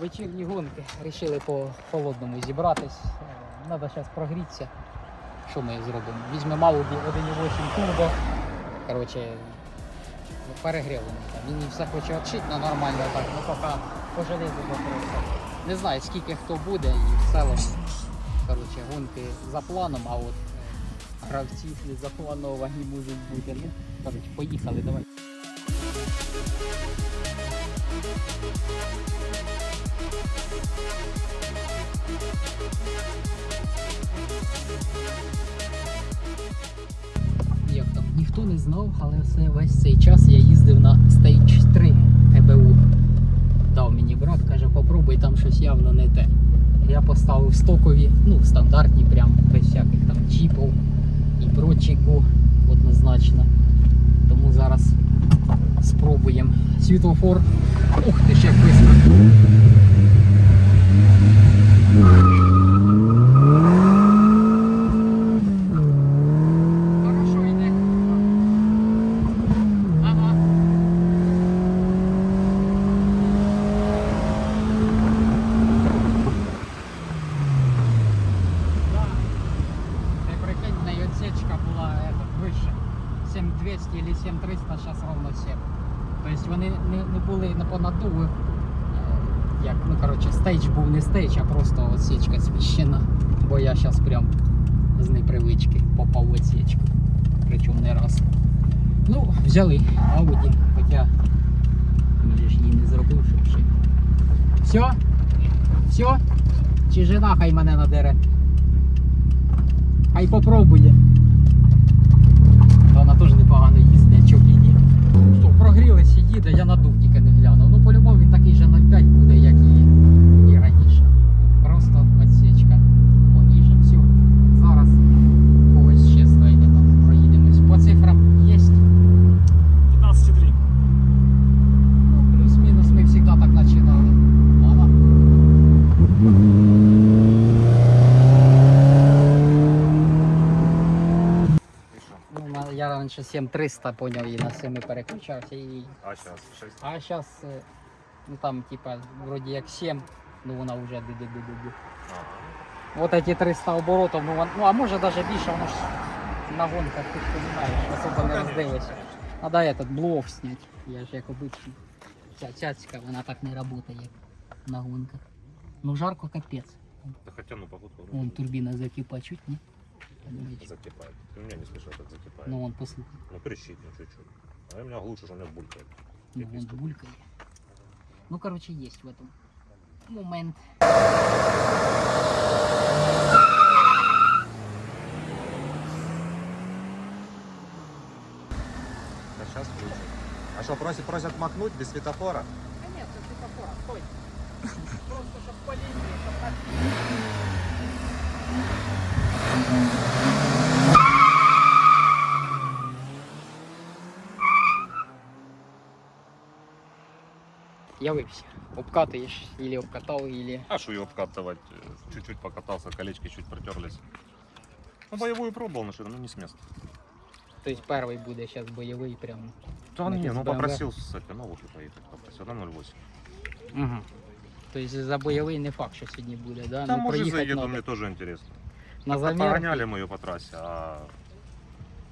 Вечірні гонки. Рішили по холодному зібратись. Треба зараз прогрітися. Що ми зробимо? Візьмемо Audi 1.8 Turbo. Коротше, перегріли там. Він все хоче відшити, але нормально так. Ну поки по железу просто. Не знаю скільки хто буде і в цілому. Коротше, гонки за планом, а от е, гравці не заплановані можуть бути. Ну, коротше, поїхали, давай. Знав, але все весь цей час я їздив на Stage 3 ЕБУ. Дав мені брат, каже, попробуй там щось явно не те. Я поставив стокові, ну, стандартні, прям без всяких там чіпів і прочіку однозначно. Тому зараз спробуємо. Світлофор. Ух ти, ще швидко. Хорошо йде. Ага. Да. Ти прикинь, в неї отсечка була этот, вище. 7200 или 7300, зараз ровно 7. Тобто вони не, не були не по надуву. е, Як, ну коротше, стейдж був не стейдж, а просто отсечка сміщена. Зараз прям з непривички попав в отсечку. Причому не раз. Ну, взяли Audi, хоча я ж її не зробив, щоб ще. Все? Все? Чи жена хай мене надере? Хай попробує. Вона теж непогано їздить, чого б і ні. Що, прогрілися, їде, я на я раніше 7300 поняв і на 7 переключався. І... А сейчас 6. А зараз, ну там, типа, вроді як 7, ну вона вже ди-ди-ди-ди. Вот эти 300 оборотів, ну, вон- ну а може навіть більше, воно ж на гонках ти ж розумієш, особо не Конечно. роздивишся. Надо этот блов снять. Я ж як обично. Ця цяцька, вона так не працює, як на гонках. Ну жарко капець. Да хотя, ну, погодка Вон турбіна закипа чуть, ні? Закипает. У меня не слышал, как закипает. Ну вон послухай. Ну, трещит ну, чуть-чуть. А у меня глушишь, у меня булькает. Ну, Пиписька. булькає. Ну, короче, есть в этом момент. Да сейчас включим. А что, просят, просят макнуть без светофора? А нет, это светофора, стой. Просто чтоб по линии, так. Явився. Обкатуєш, или обкатав, или... А что ее обкатывать? Чуть-чуть покатался, колечки чуть протерлись. Ну, боевую пробовал, но что-то, ну, не с места. Тобто перший буде зараз бойовий прям. Да, не, ну, попросил этой новухи поехать, попросил, на 0,8. Угу. Тобто за бойовий не факт, що сьогодні буде, да? Там, ну, може, заїду, мені теж интересно. На Как-то Погоняли мы ее по трассе, а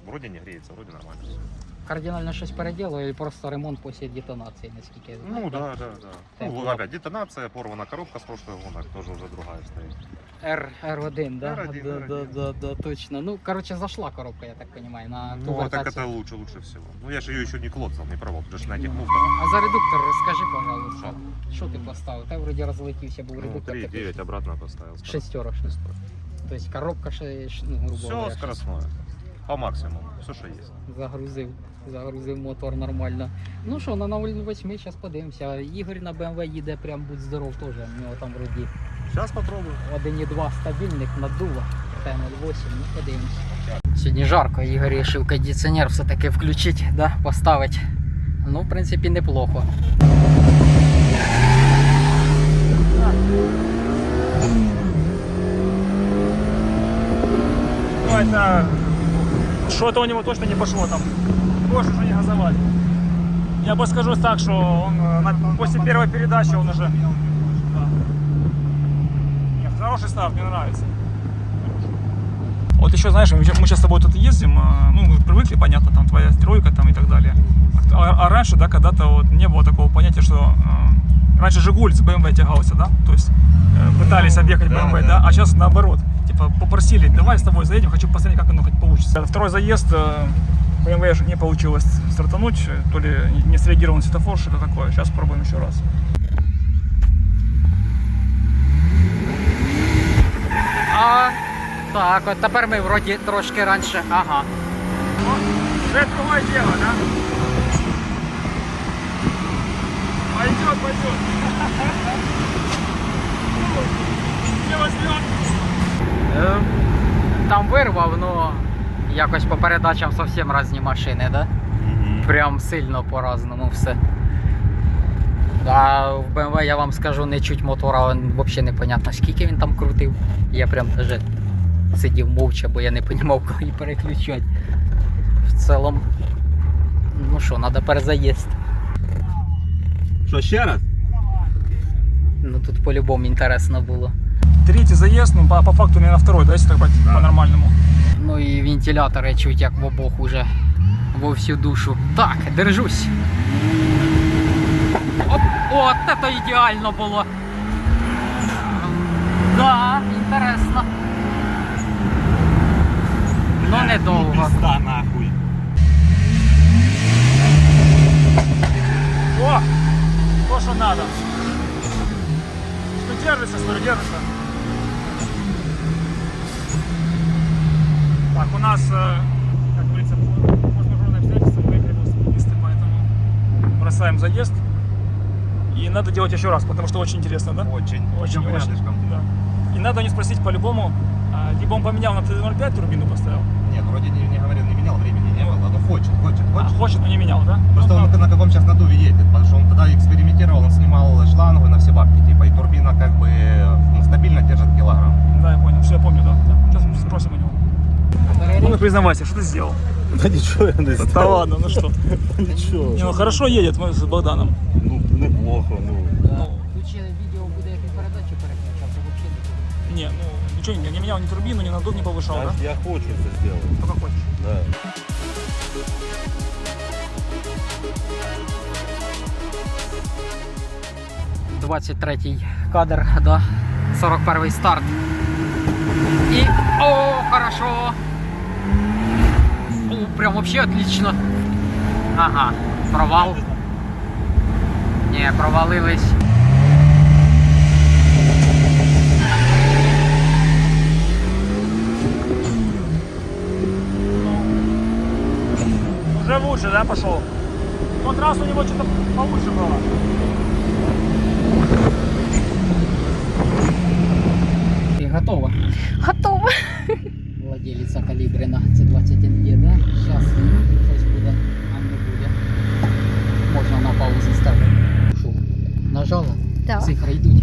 вроде не греется, вроде нормально все кардинально щось переділо, і просто ремонт після детонації, наскільки я знаю. Ну да, да, да. Так, Ну, ну. опять детонация, порвана коробка с прошлых гонок, тоже уже другая стоит. R, R1, да? R1, да, R1. да, да, да, точно. Ну, короче, зашла коробка, я так понимаю, на ту Ну, а так вертацию. это лучше, лучше всего. Ну, я же ее еще не клоцал, не пробовал, потому что на этих Ну, муфтах. А за редуктор розкажи, пожалуйста. Що ти поставив? Та вроді розлетівся був Ну, редуктор. 3,9 обратно поставил. Шестерок. Тобто коробка ще, ш- ну, грубо Все говоря, скоростное. По максимуму. Все, что есть. загрузив. Загрузив мотор нормально. Ну що, на 0,8 зараз подивимося. Ігор на BMW їде прям будь здоров теж. У нього там вроді Сейчас попробую. 1,2 стабільних наддува. Т-08, ну подивимося. Сьогодні жарко, Ігор вирішив кондиціонер все-таки включити, да, поставити. Ну, в принципі, неплохо. Ну, это что-то у него точно не пошло там. Больше уже не газовать. Я бы скажу так, что он э, на- после первой передачи он уже Хороший старт, мне нравится. Вот еще, знаешь, мы сейчас с тобой тут ездим, а, ну, привыкли, понятно, там твоя тройка там и так далее. А, а раньше, да, когда-то вот не было такого понятия, что э, раньше Жигуль с BMW тягался, да, то есть э, пытались объехать Да, BMW, да. да, а сейчас наоборот, типа попросили, давай с тобой заедем, хочу посмотреть, как оно хоть получится. Второй заезд э, BMW не получилось стартануть, то ли не- на светофор, что-то такое. Сейчас пробуем еще раз. А, так, от тепер ми вроді трошки раніше. Ага. Это другое дело, да? Пойдет, пойдет. Не возьмет. Там вирвав, ну якось по передачам зовсім різні машини, да? Прям сильно по-разному все. А в BMW я вам скажу, не чуть мотора, він взагалі непонятно, скільки він там крутив. Я прям даже сидів мовча, бо я не розумів, коли переключати. В цілому, ну що, треба перезаїзд. Що, ще раз? Ну тут по-любому інтересно було. Третий заезд, ну по, по факту не на второй, да, если так по-нормальному. Ну і вентилятори чуть як в обох уже во всю душу. Так, держусь. Оп, от це ідеально було. Да, інтересно. Ну недовго. Пизда нахуй. О! То, что надо. Что держится, смотрю, держится. Так, у нас, э, как говорится, форс-мажорное обстоятельство, выехали велосипедисты, поэтому бросаем заезд. И надо делать еще раз, потому что очень интересно, да? Очень. Очень, очень. рядышком. Да. И надо не спросить по-любому, а, либо он поменял на Т-05 турбину поставил, Нет, вроде не, не говорил, не менял, времени не было, но хочет, хочет, а хочет. хочет, но не менял, да? Просто Ну, он да. на каком сейчас надуве едет, потому что он тогда экспериментировал, он снимал шлангу на все бабки, типа, и турбина как бы ну, стабильно держит килограмм. Да, я понял, все, я помню, да. да. Сейчас спросим у него. Ну, признавайся, что ты сделал? Да нічого я не Да знаю. ладно, ну что? Нічого. Не, ну хорошо едет мы с Богданом. Ну, неплохо, ну. Тут ще відео буде, як він передачу переключав, то взагалі не Не, ну ничего не, не менял ни турбину, ни надув, не повышал, да? Я, я хочу це зробити. Только хочешь. Да. – 23-й кадр, да. 41-й старт. И, о, хорошо. О, прям вообще отлично. Ага, провал. Не, провалились. Уже лучше, да, пошел? В тот раз у него что-то получше было. Ти готова? Готова. Владелиця калібрина. Це 21 є, да? Зараз щось буде, а не буде. Можна на паузу ставити. Нажала? Да. Цифра йдуть.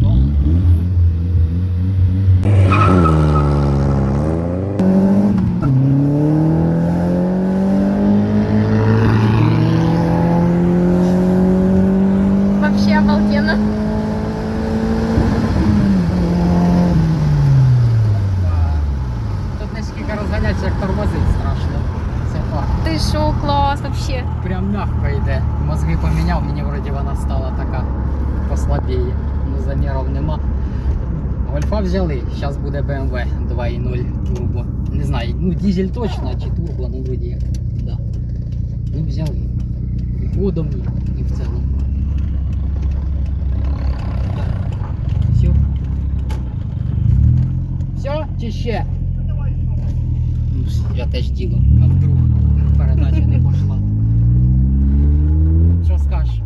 дизель точно, чи турбо, ну вроді як. Да. Ну взяли. І ходом, і, і в цілому. Так. Все. Все чи ще? Ну, я теж діло, а вдруг передача не пішла. Що скажеш?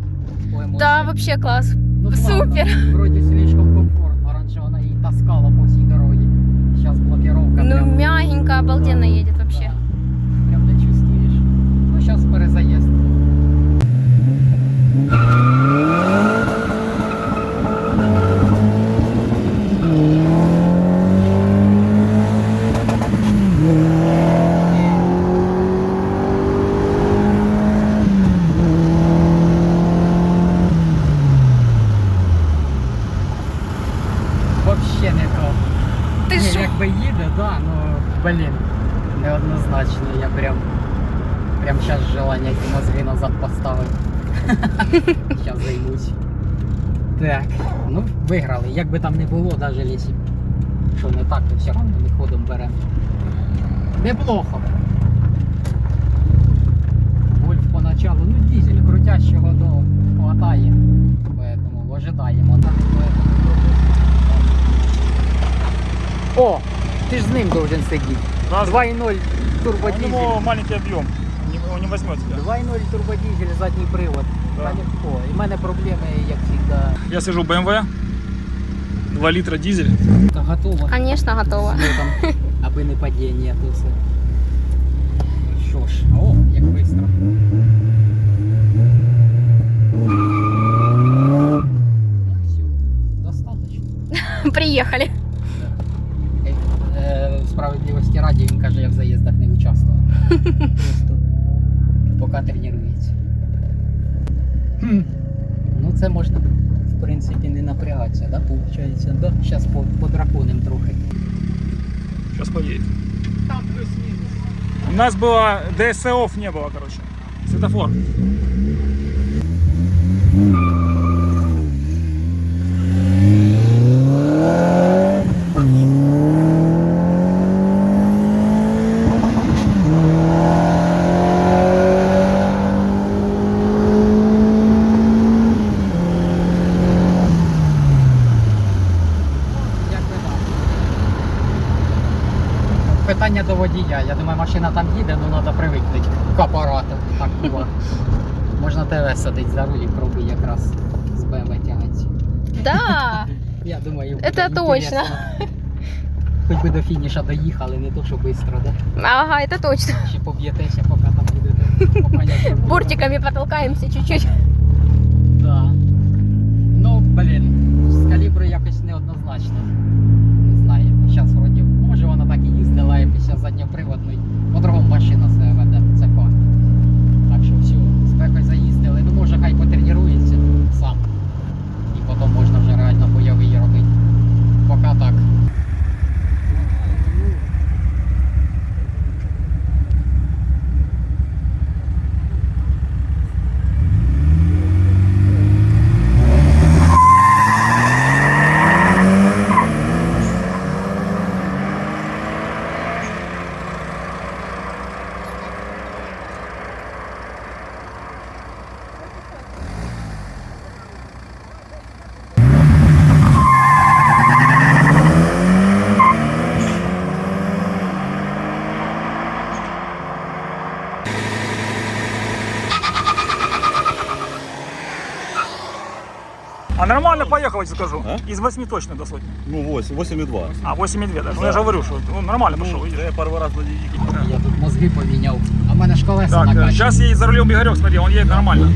по емоціям? Да, вообще класс. Ну, супер. ладно, Вроде слишком комфортно. Раньше она и таскала по всей дороге. Сейчас блокировка. Ну, мягенько, обалденно едет вообще. прям не чувствуешь. Ну, сейчас перезаезд. Вообще не то. Ти Ні, що? якби їде, да, ну блін, неоднозначно. Я прям прям зараз желання ті мозги назад поставив. Зараз займусь. Так, ну виграли. Як би там не було, навіть якщо що не так, то все одно не ходом беремо. Неплохо. Вольф поначалу, ну дизель крутящого до хватає. Поэтому ожидаємо. Так, поэтому- О, ти ж з ним должен сидіти. Раз. 2.0 У турбодизель. него маленький объем, не- он не возьмет тебя. 2.0 турбодизель, задній привод. Да. Легко. І в мене проблеми, як завжди. Я сижу в BMW, 2 литра дизель. Та готово. Конечно, готова. Там, аби не падіння, то все. Що ж, о, як швидко. Достаточно. Приехали. Е, е, Справедливості раді він каже, я в заїздах не участвував. Просто поки тренується. Хм. Ну це можна, в принципі, не напрягатися, да, виходить? Да? Зараз по, подраконим трохи. Сейчас поедет. Там плюс-мінус. У нас было ДСО не было, короче. Светофор. Як би так. Питання до водія. Я думаю, машина там їде, але треба привикнути к апарату. Так було. Можна ТВ садить за руль і пробуй якраз з БМВ тягатися. Да. Я думаю, буде Це інтересно. точно. Хоч би до фініша доїхали, не то, що швидко, да? Ага, это точно. Ще поб'єтеся, поки там будете. по поняттям буде. Бортиками потолкаемся чуть-чуть. Да. Ну, блін, з калібру якось неоднозначно. Не знаю. Зараз вроді, може вона так і їздила, і після задньоприводної. По-другому машина себе веде, це факт. Так що все, спекой заїздили. Ну може хай потренується сам. І потім можна вже реально бойовий робити. Поки так. А тебе скажу. А? Из 8 точно до сотни. Ну, 8, 8,2. А, 8,2 даже. Ну, я же говорю, что он нормально пошел, видишь. Я пару раз на дикий. Я тут мозги поміняв. А в мене ж колеса Так, накачані. сейчас едет за рулем Игорек, смотри, он едет нормально.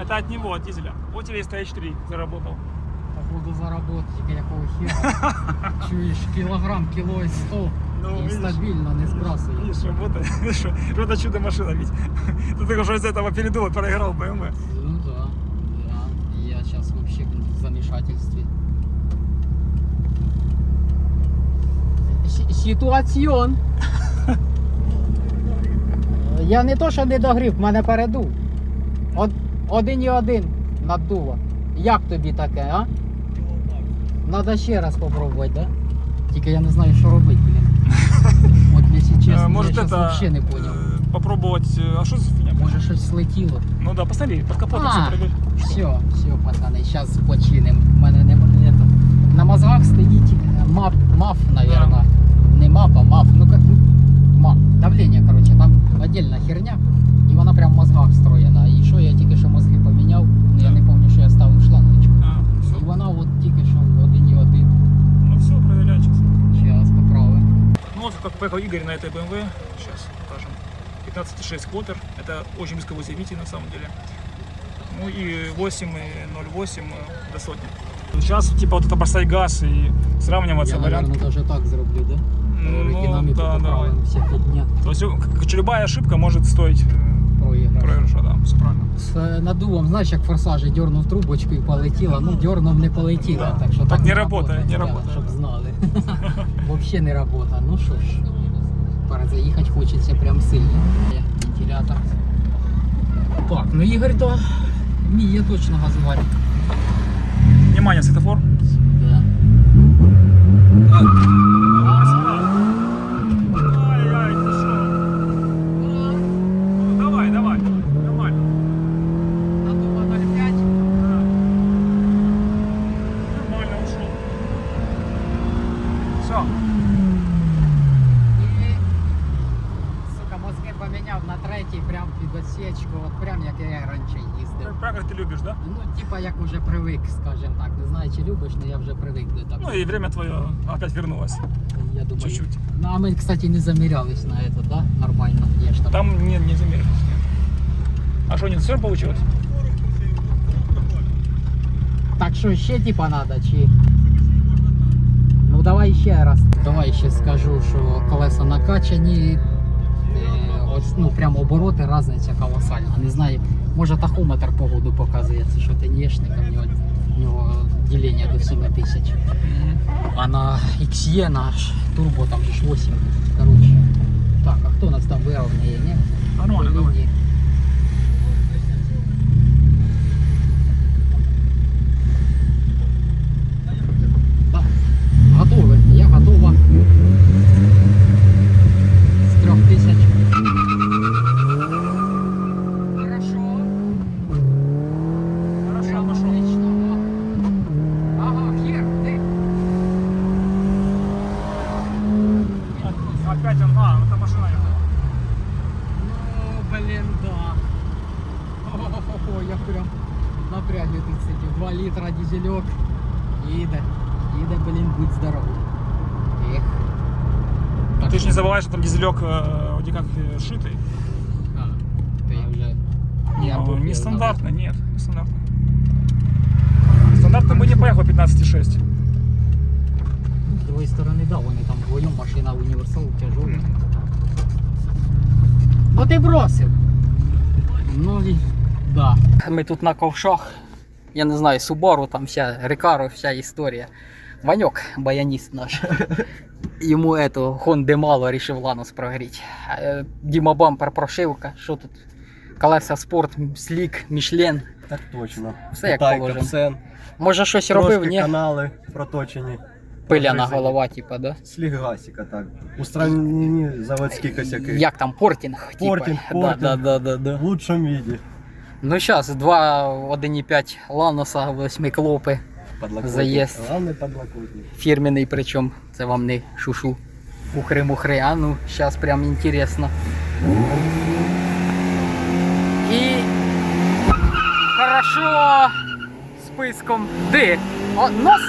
это от него, от дизеля. Вот тебе и стояч 3 заработал. Походу заработать, тільки якого хера. Чуєш, кілограм, кіло і сто. Ну, і видиш. стабільно не збрасує. Видишь, работает. Что это чудо машина ведь. Ты только что из этого передумал, проиграл BMW. Ну да, да. Я сейчас вообще в замешательстве. Сі- Ситуаціон. Я не то, що не догрів, в мене передув. Од, один і один наддуло. Як тобі таке, а? Надо ще раз попробувати, да? Тільки я не знаю, що робити, блін. От, якщо чесно, Э, Может я это щас взагалі не поняв. э, попробовать. э, А что за фигня? Може щось слетіло. Ну да, посмотри, под капотом А, все проверь. Все, все, пацани, зараз починимо. У мене не, не то. На мозгах стоїть е, мап, маф, наверное. Не мап, а маф. Ну как ну, мап. Давлення, короче, там отдельна херня. І вона прям в мозгах встроєна. І що я тільки що мозги поміняв, ну я не пам'ятаю, що я ставив шлангочку. А, все. І вона от тільки що один і один. Ну все, проверяй сейчас. Зараз поправимо. Ну вот как поехал Игорь на этой BMW. Сейчас покажем. 15,6 квотер. Это очень близковозимитель на самом деле. Ну и 8, и 0,8 до сотни. Сейчас типа вот это бросай газ и сравниваться Я, вариант. наверное, даже так зроблю, да? Ну, Аэродинамику да, поправим, давай. вся фигня То есть э, к- к- любая ошибка может стоить э, проигрыша, да, все правильно. З е, надувом, знаєш, як форсажі дернув трубочку і полетіла. Ну, дернув не полетіла, Да. так що Так там не работает, не ребята, работает. Щоб знали. Взагалі не робота. Ну що ж, перезаїхати хочеться прям сильно. Вентилятор. Так, ну Ігор то вміє точно газувати. Внимание, светофор. Да. И время твое опять вернулось. Я думаю. Чуть-чуть. Ну, а мы, кстати, не замерялись на это, да? Нормально. Я там. Там не, не замерились. нет. А что, не все получилось? Так що ще типа надо, чи. Ну давай ще раз. Давай ще скажу, що колеса накачані. Е, ось, ну прям обороти, різниця колосальна. Не знаю, може тахометр погоду показує, це що тенєшник, а в нього, в нього ділення до 7 тисяч. А на XE наш турбо там же ж 8. Короче. Так, а хто нас там вирівняє, ні? Нормально, 2 літра дизельок. Їде. Їде, блін, будь здоров. Ех. А ты же не забывай, что там дизелек э, вроде как э, шитый. А, то я вже... Я Ну, був, я нестандартно, нет, нестандартно. Стандартно бы не поехал 15,6. знав. З другої сторони, да, вони там вдвоєм машина універсал тяжова. Ну ти бросив. Ну і да. Ми тут на ковшах. Я не знаю, Субару, там вся Рекаро, вся історія. Ваньок, баяніст наш. Йому ето Хонди мало рішив Ланос прогріти. Е, Діма бампер прошивка. Що тут? Колеса спорт, слік, мішлен. Так точно. Все як положено. Може щось Трошки робив, ні? канали проточені. Пиляна Прогризані. голова, типа, да? Сліг гасіка, так. Устранені заводські косяки. Як там портінг? Портінг, типа. портінг. Да, да, да, да, В лучшому віді. Ну зараз 2 1,5 Ланоса, 8 клопи. Подлокотник. Заїзд. Главний подлокотник. Фірменний причому. Це вам не шушу. Ухри-мухри. А ну, зараз прям інтересно. І хорошо списком. Де? О, нос?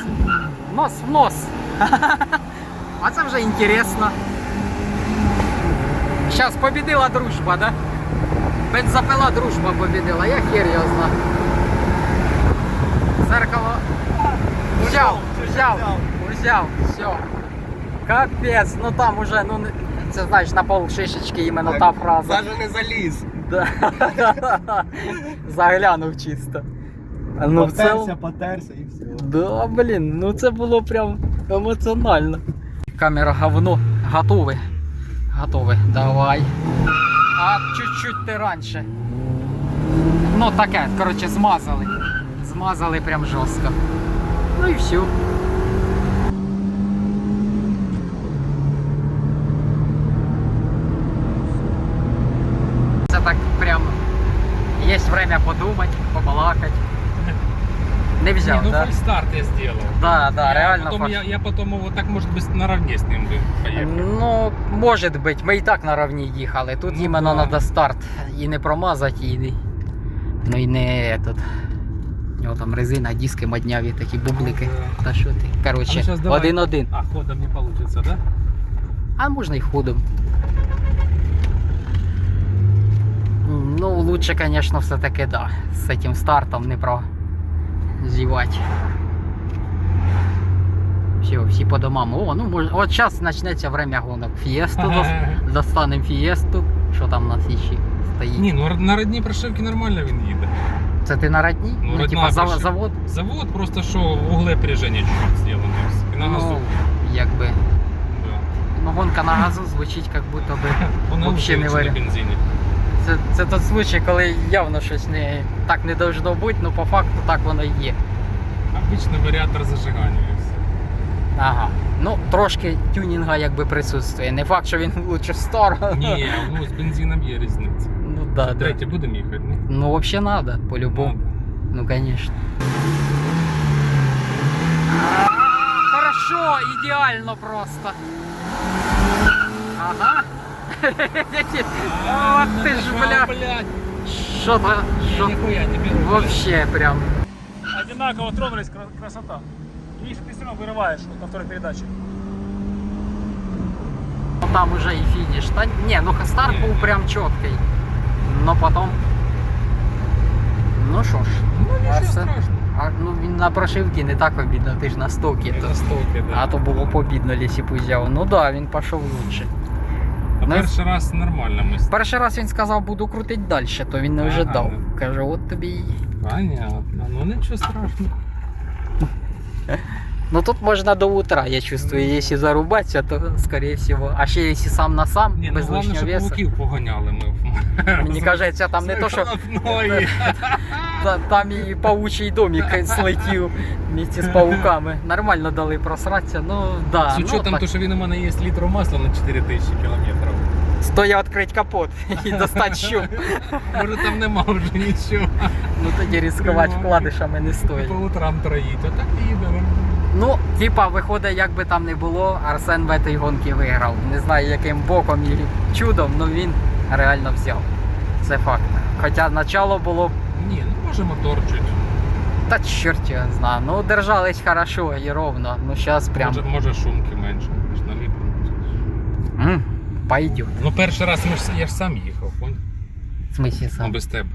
Нос в нос. А це вже інтересно. Зараз побідила дружба, да? Бензопила дружба побідила, я хер його знаю. Зеркало. Взяв, взяв, взяв, все. Капець, ну там уже, ну це знаєш, на пол шишечки іменно та фраза. Даже не заліз. Да. Заглянув чисто. Ну, в потерся, цілому. потерся і все. Да, блін, ну це було прям емоціонально. Камера говно. Готові. Готові. Давай. А чуть-чуть ти раніше. Ну таке, коротше, змазали. Змазали прям жорстко. Ну і все. Це так прям. Є время подумати, побалакати. Не взяв, Не, ну да? фальстарт я сделал. Да, да, я реально Потом, фальш- я, я потом вот так, может быть, наравне с ним бы поехал. Ну, може бути, ми і так на равні їхали. Тут Ну, іменно да. треба старт і не промазати, і не, ну і не этот. У нього там резина, диски модняві, такі бублики. Та що ти? Ну Коротше, один-один. А, ходом не получится, да? А можна і ходом. Ну, лучше, конечно, все-таки, да. С этим стартом не про зівать. Все, всі по домам. О, ну може. От зараз почнеться время гонок. Фієсту дос- достанемо фієсту. Що там у нас іще стоїть? Ні, ну на родній прошивці нормально він їде. Це ти на родні? Ну, Ну, родна типа зав- прошивка. завод? Завод просто що вугле приження чуть-чуть зроблено. і все. І на газу. Ну, якби. Да. Ну, гонка на газу звучить, як будто би. Воно Вообще не лучше, варіант. бензині. Це, це той случай, коли явно щось не так не должно бути, ну по факту так воно і є. Обичний варіатор зажигання. Ага. Ну, трошки тюнінга якби присутствує. Не факт, що він лучше старого. Ні, ну з бензином є різниця. Ну да, да. Третє будемо їхати, не? Ну, вообще надо, по-любому. Ну, конечно. Хорошо, идеально просто. Ага. Вот ты ж, бля. не беру. вообще прям. Одинаково тронулись, красота. Видишь, ты все равно вырываешь вот на второй передаче. Ну, Там уже и финиш. Та, не, ну старт был прям четкий. Но потом... Ну що ж. Ну нічого А це- страшного. А, ну він на прошивці не так обідно, ти ж на стокі. Я То. на столки, да. А то було побідно, якщо б взяв. Ну да, він пішов лучше. А Ну, перший раз нормально ми. Перший раз він сказав, буду крутити далі, то він не Ага, ожидав. ну. Каже, от тобі. і- Понятно. Ну нічого страшного. Ну тут можна до утра, я чувствую, якщо зарубатися, то скорее всего. А ще якщо сам на сам, Ні, ну без головне, лишнього щоб веса. пауків поганяли ми. Мені кажеться, там не то, що та- там і паучий домик слетів місці з пауками. Нормально дали просратися, ну да. З ну, учетом так. того, що він у мене є літру масла на 4000 кілометрів. Стоя відкрити капот і достати щуп. Може там нема вже нічого. Ну тоді ризикувати вкладишами не стоїть. по утрам троїть. А так їде. нормально. Ну, типа, виходить, як би там не було, Арсен в цій гонці виграв. Не знаю, яким боком і чудом, але він реально взяв. Це факт. Хоча начало було, Ні, ну може мотор чуть. та чорт його знає. Ну, держались хорошо і ровно. Ну, зараз прям Може, може шумки менше, ніж на літру. м, пойдет. Ну перший раз ми ж, я ж сам їхав, понял? В смысле Ну, сам? без тебе.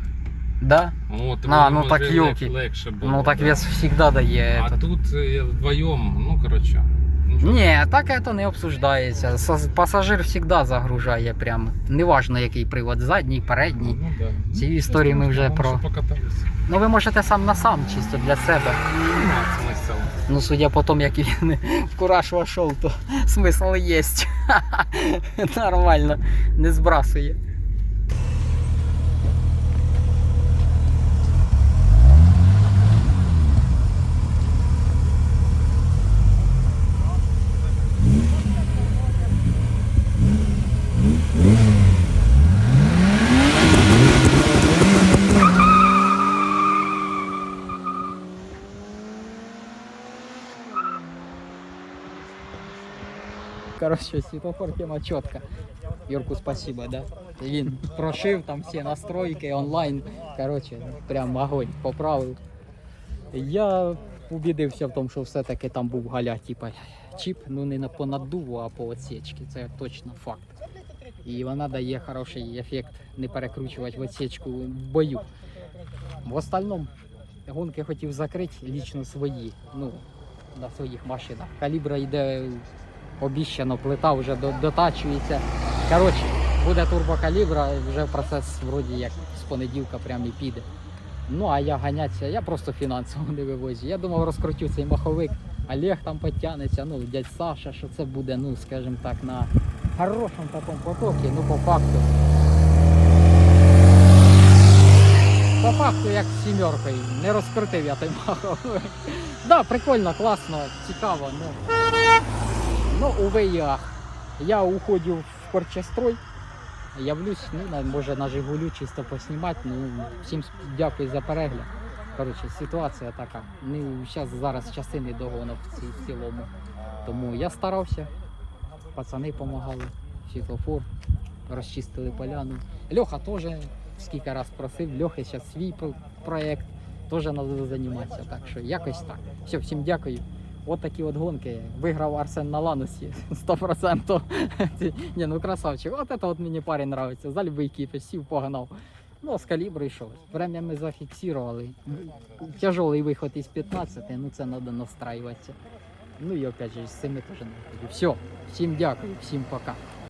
Да? От, А, мені, ну може, так, лег- ёлки. легше було. Ну так да. вес завжди дає. А этот. тут е, вдвоєм, ну коротше. нічого. Ні, так це не обсуждається. Сос- Пасажир завжди загружає прямо. Неважно, який привод, задній, передній. Ну, да. Ці історії ми вже Главное, про- що покаталися. Ну ви можете сам на сам, чисто для себе. Нема смисла. Ну, судя по тому, як він в кураж вошел, то смисл є. Нормально, не збрасує. Короче, світофор тема чітка. Юрку, спасибо, да. Він прошив там всі настройки онлайн. Короче, прям огонь, поправив. Я убідився в тому, що все-таки там був галя, типа чіп, ну не на по наддуву, а по отсечці. Це точно факт. І вона дає хороший ефект не перекручувати в отсечку в бою. В остальному гонки хотів закрити лічно свої, ну, на своїх машинах. Калібра йде обіщано, плита вже дотачується. Коротше, буде турбокалібра, вже процес вроді як з понеділка прям і піде. Ну а я ганятися, я просто фінансово не вивозю. Я думав, розкрутю цей маховик. Олег там підтягнеться, ну, дядь Саша, що це буде, ну, скажімо так, на хорошому такому потокі, ну по факту. По факту, як з сімеркою, не розкрутив я той маховик. Да, прикольно, класно, цікаво, ну. Ну, увы и. Я уходю в корчестрой. Явлюсь, ну, може на Жигулю чисто поснімати. Ну, всім дякую за перегляд. Коротше, ситуація така. Ну, зараз, зараз часи не догонок в, цілому. Тому я старався. Пацани допомагали. Світлофор, розчистили поляну. Льоха теж скільки раз просив. Льоха зараз свій проєкт. Теж треба займатися. Так що якось так. Все, всім дякую. От такі от гонки. Виграв Арсен на Ланусі 100%. Ні, ну красавчик. От це от мені парень нравиться. Залюбий кіпіч, сів погнав. Ну, з калібру йшов. Время ми зафіксували. Тяжелий виход із 15, ну це треба настраюватися. Ну і опять же, з цими теж не Все, всім дякую, всім пока.